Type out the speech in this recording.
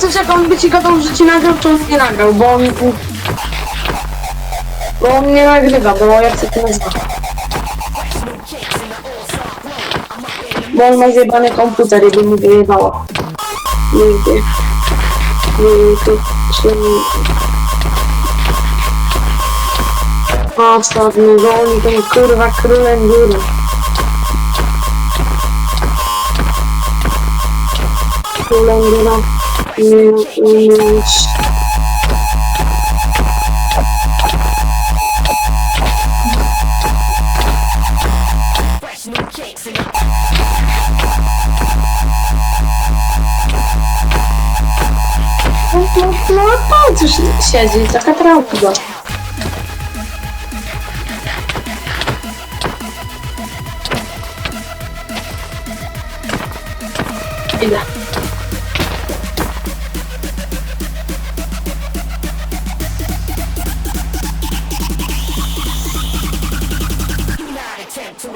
zobaczyć jak on by ci gadał, że ci nagrał, czy on nie nagrał, bo on... Bo on nie nagrywa, bo jak się to nazywa. Bo on ma zjebany komputer i by mu wyjebało. Nigdy. Nigdy. Ostatnio goni ten kurwa królem góry. Królem góra. Молодцы же сядет, так отрал туда. И да. attempt to